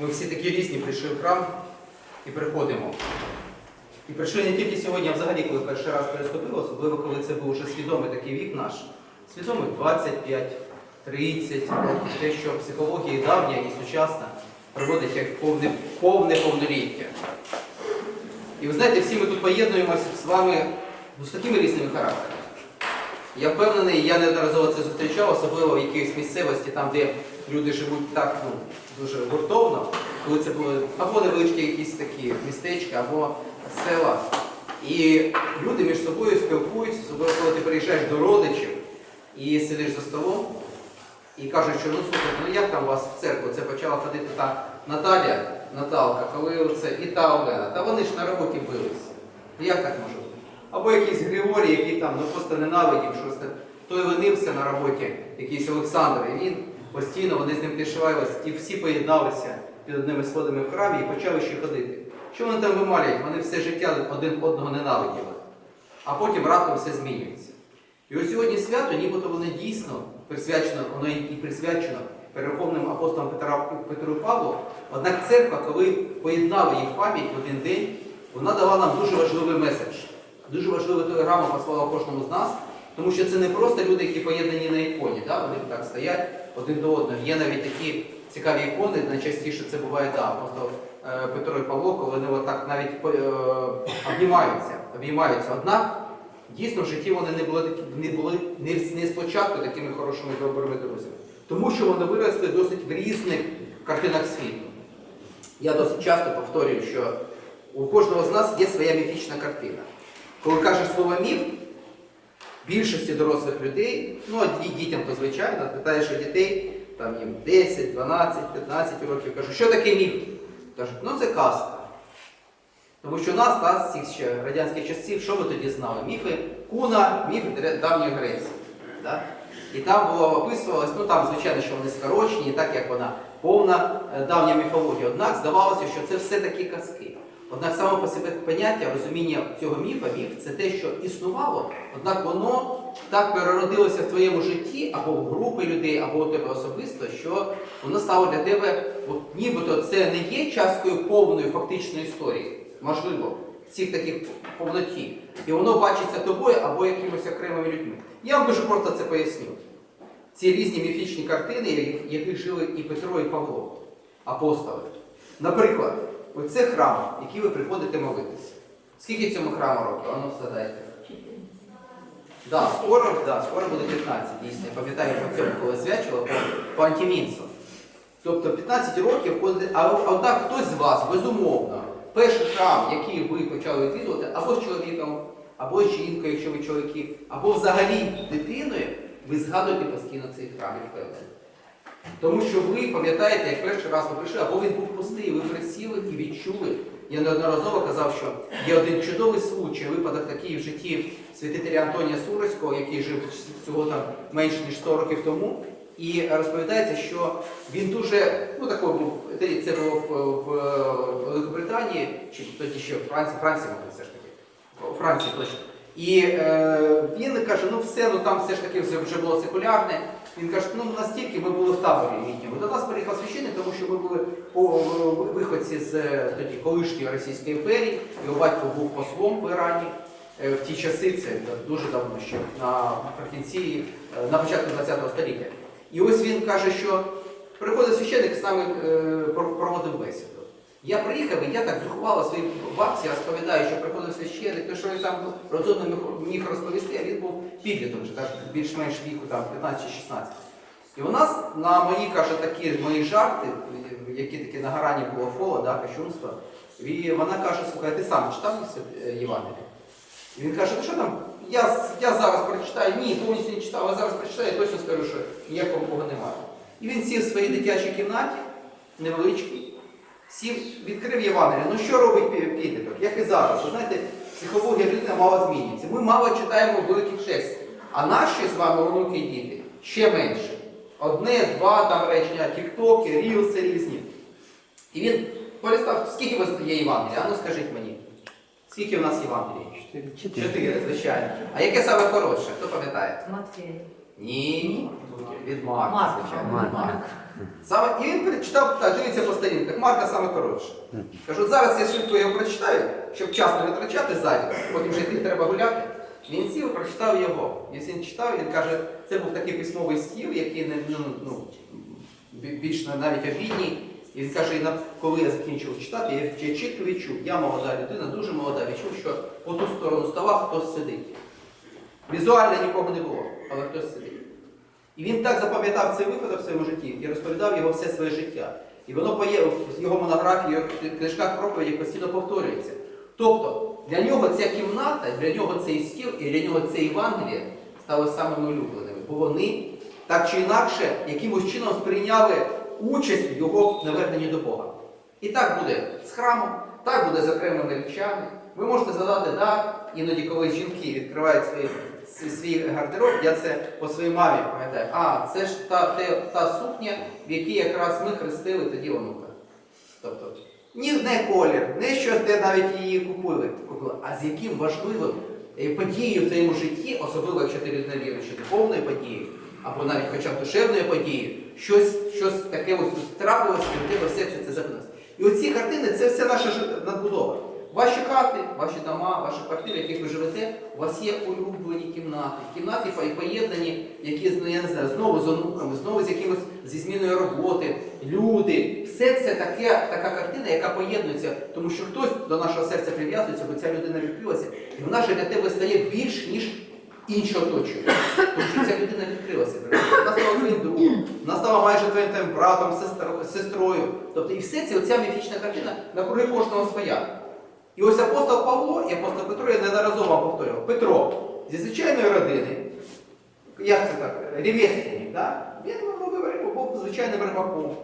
Ми всі такі різні прийшли в храм і приходимо. І прийшли не тільки сьогодні, а взагалі, коли перший раз переступили, особливо коли це був вже свідомий такий вік наш. Свідомий 25, 30 те, що психологія давня і сучасна проводить як повне, повне повноліття. І ви знаєте, всі ми тут поєднуємося з вами ну, з такими різними характерами. Я впевнений, я неодноразово це зустрічав, особливо в якихось місцевості, там, де люди живуть так ну, дуже гуртовно, коли це були або невеличкі якісь такі містечка, або села. І люди між собою спілкуються, особливо коли ти приїжджаєш до родичів і сидиш за столом, і кажуть, що ну слухайте, ну як там у вас в церкву? Це почала ходити та Наталя, Наталка, коли оце і та Олена, та вони ж на роботі билися. Ну як так може бути? Або якийсь Григорій, який там ну просто ненавидів щось. Той ленився на роботі, якийсь Олександр, і він постійно, вони з ним тишивалися, і всі поєдналися під одними сходами в храмі і почали ще ходити. Що вони там вималюють? Вони все життя один одного ненавиділи. А потім раптом все змінюється. І ось сьогодні свято, нібито воно дійсно присвячено, воно і присвячено переховним апостолам Петра, Петру Павлу. Однак церква, коли поєднала їх пам'ять в один день, вона дала нам дуже важливий меседж. Дуже важливу телеграму послала кожному з нас, тому що це не просто люди, які поєднані на іконі, да? вони так стоять один до одного. Є навіть такі цікаві ікони, найчастіше це буває да, апостол е, Петро і Павло, коли вони отак навіть е, обнімаються, обіймаються. Однак дійсно в житті вони не були не були не спочатку такими хорошими добрими друзями, тому що вони виросли досить в різних картинах світу. Я досить часто повторюю, що у кожного з нас є своя міфічна картина. Коли кажеш слово міф, більшості дорослих людей, ну а ді- дітям то звичайно, питаєш дітей, там їм 10, 12, 15 років, кажу, що таке міф? Кажуть, ну це казка. Тому що у нас, та, з цих ще радянських часів, що ми тоді знали? Міфи Куна, міфи давньої Греції. Да? І там було описувалось, ну там, звичайно, що вони скорочені, так як вона повна е, давня міфологія. Однак здавалося, що це все такі казки. Однак саме по себе поняття, розуміння цього міфа, міф це те, що існувало, однак воно так переродилося в твоєму житті, або в групи людей, або у тебе особисто, що воно стало для тебе, от, нібито це не є часткою повної фактичної історії, можливо, всіх таких повноті. І воно бачиться тобою або якимось окремими людьми. Я вам дуже просто це поясню. Ці різні міфічні картини, в яких жили і Петро, і Павло, апостоли. Наприклад, оце храм, в який ви приходите молитися. Скільки цьому храму років? Ану, згадайте. Да, скоро, да, скоро буде 15, дійсно. Я пам'ятаю по цьому, коли свячував по, по антимінцу. Тобто 15 років ходите, а а однак хтось з вас, безумовно, перший храм, який ви почали відвідувати, або з чоловіком, або з жінкою, якщо ви чоловіки, або взагалі дитиною, ви згадуєте постійно цей храм, я впевнений. Тому що ви пам'ятаєте, як перший раз ви прийшли, або він був пустий, ви присіли і відчули. Я неодноразово казав, що є один чудовий случай, випадок такий в житті святителя Антонія Суроського, який жив всього там менше ніж 100 років тому. І розповідається, що він дуже, ну такий був, це було в, в Великобританії, чи тоді ще в Франції, Франції, мабуть, все ж таки. У Франції точно. І е, він каже, ну все, ну там все ж таки вже, було секулярне. Він каже, ну настільки ми були в таборі літньому. До нас приїхав священник, тому що ми були по виходці з е, тоді колишньої Російської імперії. Його батько був послом в Ірані. Е, В ті часи це дуже давно ще на наприкінці, е, на початку ХХ століття. І ось він каже, що приходить священник з нами проводив бесіду. Я приїхав, і я так зухвала своїй бабці, розповідаю, що приходив священник, то що він там розумно міг- розповісти, а він був так, більш-менш віку, там, 15-16. І у нас на мої, каже, такі мої жарти, які такі на грані було фола, да, кощунства, і вона каже, слухай, ти сам читав е, Євангеліє? І він каже, ну що там, я, я зараз прочитаю, ні, повністю не читав, а зараз прочитаю, я точно скажу, що ніякого Бога немає. І він сів в своїй дитячій кімнаті, невеличкій, сів, відкрив Євангеліє. Ну що робить пі- підліток? Як і зараз. Ви знаєте, психологія людини мало змінюється. Ми мало читаємо великих текстів. А наші з вами онуки і діти ще менше. Одне, два там речення, тіктоки, рілси різні. І він полістав, скільки у вас є Євангелія? А ну скажіть мені. Скільки у нас Євангелія? Чотири, звичайно. А яке саме хороше? Хто пам'ятає? Матфея. Ні. ні. Від Марка, звичайно, від Марка. Саме, і він перечитав, так, дивіться по сторінках, Марка саме коротше. Кажу, зараз я швидко його прочитаю, щоб час не витрачати ззаді, потім вже йти треба гуляти. Він сів прочитав його. Якщо він читав, він каже, це був такий письмовий стіл, який не ну, ну, більш навіть обідній. І він каже, коли я закінчив читати, я, я чітко відчув, я молода людина, дуже молода, відчув, що по ту сторону стола хтось сидить. Візуально нікого не було, але хтось сидить. І він так запам'ятав цей випадок в своєму житті і розповідав його все своє життя. І воно по є- в його монографії, його книжках проповіді постійно повторюється. Тобто для нього ця кімната, для нього цей стіл і для нього це Євангеліє стали самими улюбленими. Бо вони так чи інакше якимось чином сприйняли участь в його наверненні до Бога. І так буде з храмом, так буде з окремими речами. Ви можете згадати, да, іноді, коли жінки відкривають свої, свій- гардероб, я це по своїй мамі пам'ятаю. А, це ж та, те- та сукня, в якій якраз ми хрестили тоді онука. Тобто, ні не колір, не щось, де навіть її купили, а з яким важливим е, подією в твоєму житті, особливо якщо ти людина віруюча, духовною подією, або навіть хоча б душевною подією, щось, щось таке ось трапилося, і в тебе все це запинилось. І оці картини це все наша надбудова. Ваші хати, ваші дома, ваші квартири, в яких ви живете, у вас є улюблені кімнати. Кімнати по- поєднані, які ну, я не знаю, знову з онуками, знову з якимось зі зміною роботи, люди. Все це таке, така картина, яка поєднується, тому що хтось до нашого серця прив'язується, бо ця людина відкрилася, і вона ж для тебе стає більш, ніж інші оточують. Тому що ця людина відкрилася. Вона стала твоїм другом, вона стала майже твоїм братом, сестрою. Тобто і все це, оця міфічна картина навкруги кожного своя. І ось апостол Павло і апостол Петро, я неодноразово повторював, Петро зі звичайної родини, як це так, ремесленник, да? він робив рибу, був звичайним рибаком.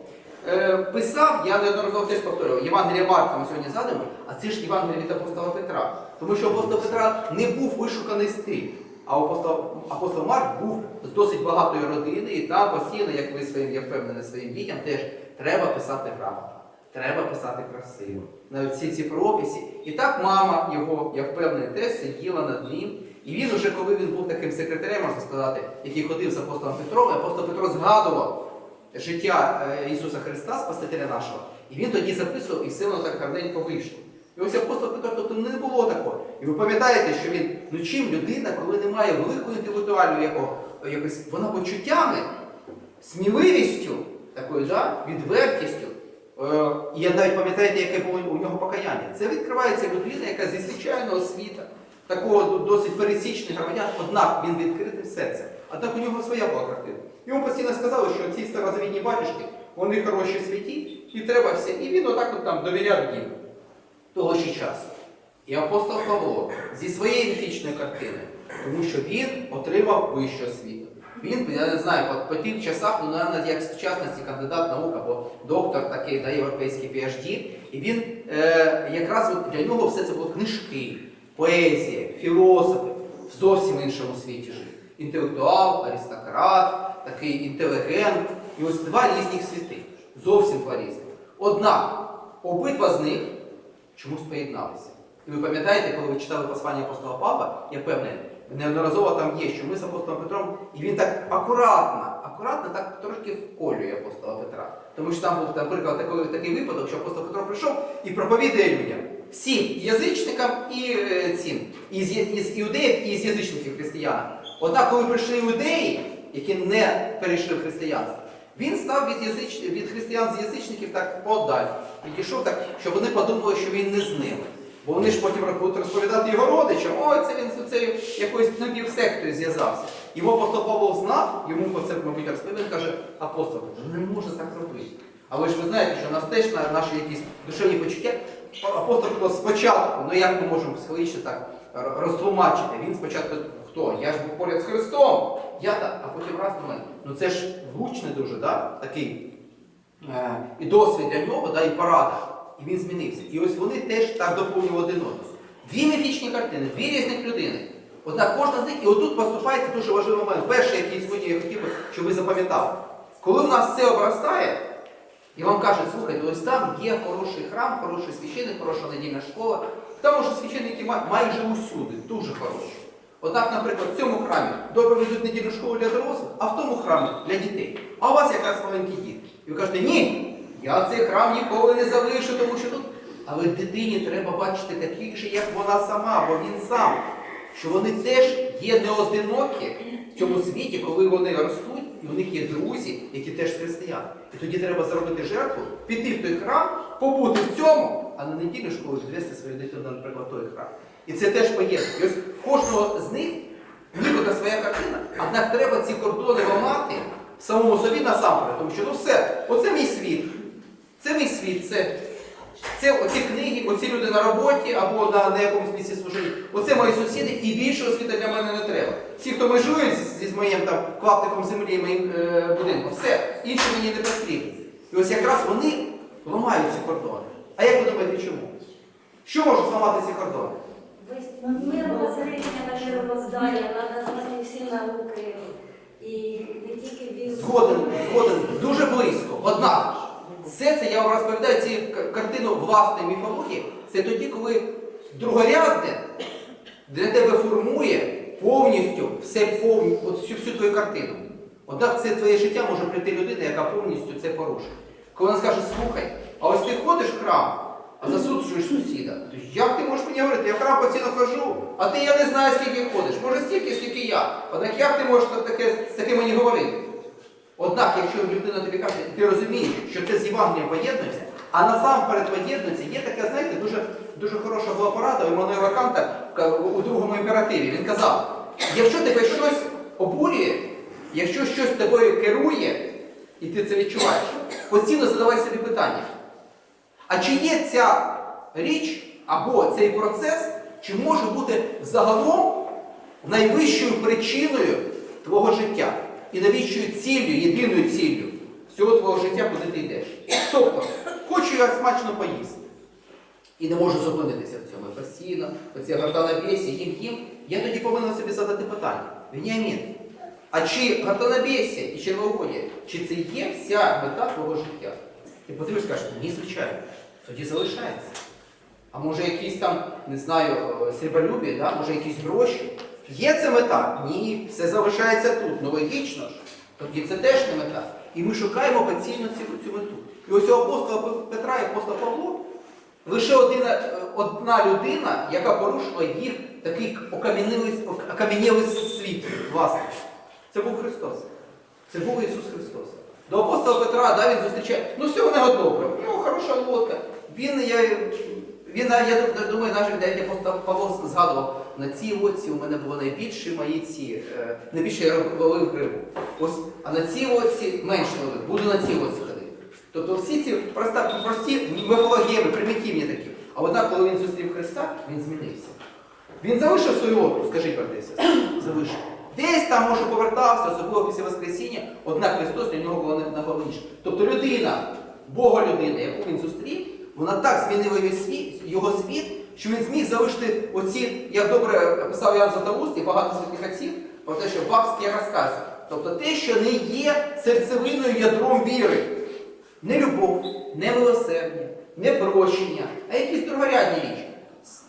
Е, писав, я неодноразово теж повторював, Євангелія Марка ми сьогодні згадуємо, а це ж Євангелія від апостола Петра. Тому що апостол Петра не був вишуканий стиль, а апостол, апостол Марк був з досить багатої родини, і там постійно, як ви своїм, я впевнений, своїм дітям, теж треба писати грамотно. Треба писати красиво. Навіть всі ці прописи. І так мама його, я впевнений, теж сиділа над ним. І він уже, коли він був таким секретарем, можна сказати, який ходив з апостолом Петром, і апостол Петро згадував життя е, Ісуса Христа, Спасителя нашого. І він тоді записував, і все воно так гарненько вийшло. І ось апостол Петро, тобто не було такого. І ви пам'ятаєте, що він, ну чим людина, коли немає великої інтелектуальної якось, вона почуттями, сміливістю, такою, да, відвертістю. Е, І я навіть пам'ятаєте, яке було у нього покаяння. Це відкривається людина, яка зі звичайного світа, такого досить пересічних громадян, однак він відкритим серцем. Однак у нього своя була картина. Йому постійно сказали, що ці старозавітні батюшки, вони хороші в світі, і треба все. І він отак от там довіряв їм того ще часу. І апостол Павло зі своєї міфічної картини, тому що він отримав вищу освіту. Він, я не знаю, по, по тих часах, ну, навіть як в сучасності кандидат наук або доктор такий на європейський PhD, і він е, якраз для нього все це було книжки, поезія, філософи в зовсім іншому світі жив. Інтелектуал, аристократ, такий інтелігент. І ось два різних світи. Зовсім два різних. Однак, обидва з них чомусь поєдналися. І ви пам'ятаєте, коли ви читали послання апостола Папа, я певний, неодноразово там є, що ми з апостолом Петром, і він так акуратно, акуратно так трошки вколює апостола Петра. Тому що там був, наприклад, такий, такий випадок, що апостол Петро прийшов і проповідує людям. Всім язичникам і е, цим, і з, і з іудеїв, і з язичників християнам. Однак, коли прийшли іудеї, які не перейшли в християнство, він став від, язич... від християн з язичників так подаль. Відійшов так, щоб вони подумали, що він не з ними. Бо вони ж потім будуть розповідати його родичам, ой, це він з цією якоюсь напівсектою зв'язався. Його апостол Павло знав, йому про це, мабуть, розповів, каже, апостол, не може так робити. Але ж ви знаєте, що у нас теж наші якісь душевні почуття, апостол спочатку, ну як ми можемо психологічно так розтлумачити, він спочатку хто? Я ж був поряд з Христом, я так, а потім раз думаю, ну це ж влучний дуже, да? такий е, і досвід для нього, да, і порада. І він змінився. І ось вони теж так доповнювали один одного. Дві міфічні картини, дві різних людини. Однак кожна з них, і отут поступається дуже важливий момент. Перший, який сьогодні я хотів би, щоб ви запам'ятали. Коли в нас все обростає, і вам кажуть, слухайте, ось там є хороший храм, хороший священник, хороша недільна школа. Там уже священники майже усюди, дуже хороші. Однак, наприклад, в цьому храмі добре ведуть недільну школу для дорослих, а в тому храмі для дітей. А у вас якраз маленькі діти. І ви кажете, ні, я цей храм ніколи не залишу, тому що тут. Але дитині треба бачити таких же, як вона сама, бо він сам. Що вони теж є не одинокі в цьому світі, коли вони ростуть, і у них є друзі, які теж християни. І тоді треба зробити жертву, піти в той храм, побути в цьому, а на неділю ж коли відвести свою дитину, наприклад, в той храм. І це теж поєднує. Ось кожного з них нібито своя картина, однак треба ці кордони ламати самому собі насамперед, тому що ну все, оце мій світ. Це мій світ, це, це оці книги, оці люди на роботі або на, на якомусь місці служіння. Оце мої сусіди, і більшого світу для мене не треба. Всі, хто межує зі, з моїм там клаптиком землі, моїм е, будинком, все, інші мені не потрібні. І ось якраз вони ламають ці кордони. А як ви думаєте, чому? Що може зламати ці кордони? Мировоззрення на мировоздання, на назвати всі науки. І не тільки він. Згоден, все це я вам розповідаю ці картину власної міфології. Це тоді, коли другорядне для тебе формує повністю все повні, всю, всю твою картину. Однак це твоє життя може прийти людина, яка повністю це порушить. Коли вона скаже, слухай, а ось ти ходиш в храм, а засуджуєш сусіда. То як ти можеш мені говорити? Я в храм постійно хожу, а ти я не знаю, скільки ходиш. Може стільки, скільки я. Однак як ти можеш таке, таке мені говорити? Однак, якщо людина тобі каже, ти розумієш, що це з Євангелієм поєднується, а насамперед поєднується, є така, знаєте, дуже, дуже хороша була порада у Еммануела Канта у другому імперативі. Він казав, якщо тебе щось обурює, якщо щось тобою керує, і ти це відчуваєш, постійно задавай собі питання. А чи є ця річ або цей процес, чи може бути загалом найвищою причиною твого життя і найвищою ціллю, єдиною ціллю всього твого життя, куди ти йдеш? Тобто, хочу я смачно поїсти. І не можу зупинитися в цьому постійно, оця гартанабєсі, їм їм. Я тоді повинен собі задати питання. Веніамін, а чи гартанабєсі і червоугодія, чи це є вся мета твого життя? Ти подивишся, скажеш, ні, звичайно, тоді залишається. А може якісь там, не знаю, е, срібролюбі, да? може якісь гроші. Є це мета? Ні, все залишається тут. Ну логічно ж. Тоді це теж не мета. І ми шукаємо постійно цю, цю мету. І ось у апостола Петра і апостола Павло лише одна, е, одна людина, яка порушила їх такий окам'янілий світ, власне. Це був Христос. Це був Ісус Христос. До апостола Петра, да, він зустрічає, ну все нього добре, у нього хороша лодка. Він, я, він, я думаю, навіть апостол Павло згадував, на цій лодці у мене було найбільше мої ці, е, найбільше я ловив рибу. Ось, а на цій лодці менше ловив, буду на цій лодці ходити. Тобто всі ці проста, прості мифологіями, примітивні такі. А однак, коли він зустрів Христа, він змінився. Він залишив свою лодку, скажіть, брати і залишив. Десь там, може, повертався, особливо після Воскресіння, однак Христос для нього було найголовніше. Тобто людина, Бога людина, яку він зустрів, вона так змінила його світ, його світ, що він зміг залишити оці, як добре писав Ян Златоуст і багато святих отців, про те, що бабські розкази. Тобто те, що не є серцевиною ядром віри. Не любов, не милосердя, не прощення, а якісь другорядні річі.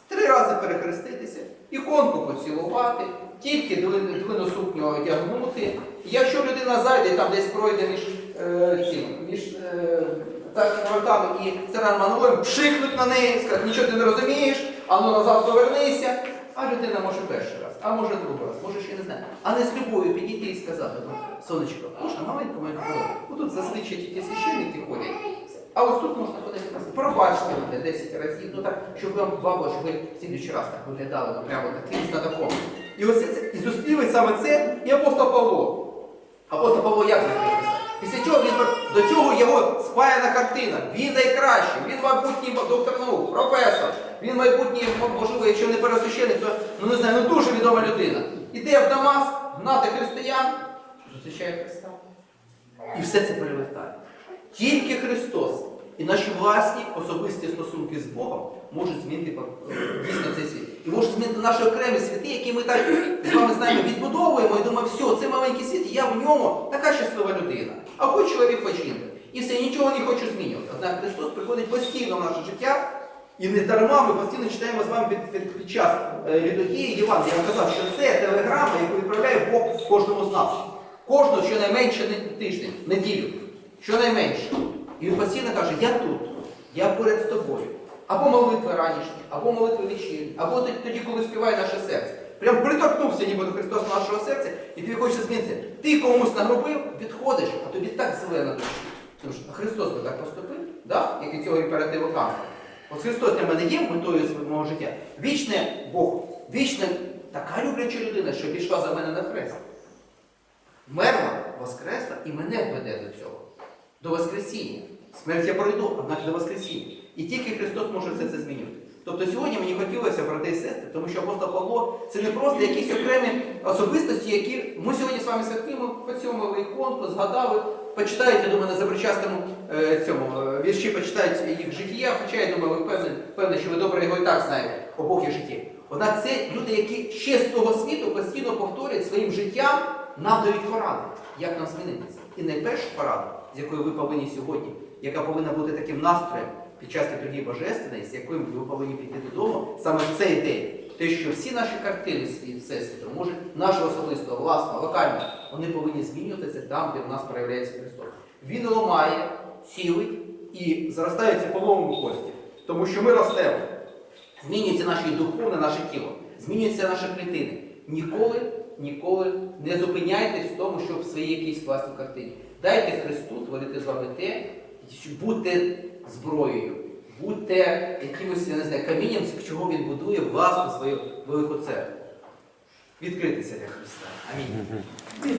Три рази перехреститися, іконку поцілувати, тільки долину сукню одягнути. Якщо людина зайде, там десь пройде між е, цим, між е, так, вратами і царем Манолем, пшикнуть на неї, сказати, нічого ти не розумієш, а ну назад повернися. А людина може перший раз, а може другий раз, може ще не знає. А не з любов'ю підійти і сказати, ну, сонечко, можна маленьку маленьку Ну тут зазвичай тільки священники ходять. А ось тут можна ходити просто. Пробачте мене 10 разів, ну так, щоб вам бабо, щоб ви в слідуючий раз так виглядали, ну прямо таким знатоком. І ось це, і зустріли саме це і апостол Павло. Апостол Павло як зустрів Христа? Після чого він до цього його спаяна картина. Він найкращий, він майбутній доктор наук, професор, він майбутній, можливо, якщо не пересвященик, то ну не знаю, ну дуже відома людина. Іде в Дамаск, гнати християн, зустрічає Христа. І все це перевертає. Тільки Христос і наші власні особисті стосунки з Богом можуть змінити е, дійсно цей світ. І можуть змінити наші окремі світи, які ми так з вами знаємо, відбудовуємо і думаємо, все, це маленький світ, і я в ньому така щаслива людина. А хоч чоловік, хоч. І все, нічого не хочу змінювати. Однак Христос приходить постійно в наше життя, і не дарма ми постійно читаємо з вами під, під, під час е, літургії Євангелія. Я вам казав, що це телеграма, яку відправляє Бог кожному з нас. Кожного щонайменше тиждень, неділю. Щонайменше. І він постійно каже, я тут, я поряд з тобою. Або молитви ранішні, або молитви вечірні, або тоді, коли співає наше серце. Прям приторкнувся ніби до Христос нашого серця, і тобі хочеться змінитися. Ти комусь нагробив, відходиш, а тобі так зелено душі. Тому що Христос би так поступив, да? як і цього імперативу Канта. От Христос для мене є метою свого життя. Вічне Бог, вічне така любляча людина, що пішла за мене на хрест. Мерла, воскресла і мене веде до цього. До Воскресіння. Смерть я пройду, однак до Воскресіння. І тільки Христос може все це змінити. Тобто сьогодні мені хотілося, брати і сестри, тому що апостол Павло це не просто якісь окремі особистості, які ми сьогодні з вами святкуємо, поцьомили іконку, згадали, почитають, я думаю, на забричастому е, цьому е, вірші почитають їх життя, хоча я думаю, ви впевнені, що ви добре його і так знаєте, обох їх житті. Однак це люди, які ще з того світу постійно повторюють своїм життям, нам дають поради, як нам змінитися. І найперша порада, з якою ви повинні сьогодні, яка повинна бути таким настроєм під час літургії Божественної, з яким ви повинні піти додому, саме цей день. Те, що всі наші картини світ, Всесвіту, може, нашого особистого, власного, локального, вони повинні змінюватися там, де в нас проявляється Христос. Він ламає, цілить і заростаються по-новому кості. Тому що ми ростемо. Змінюється наше духовне, наше тіло, змінюються наші клітини. Ніколи, ніколи не зупиняйтесь в тому, щоб в своїй якійсь власній картині. Дайте Христу творити з вами те, що будьте зброєю, будьте якимось, я не знаю, камінням, з чого він будує власну свою велику церкву. Відкритися для Христа. Амінь.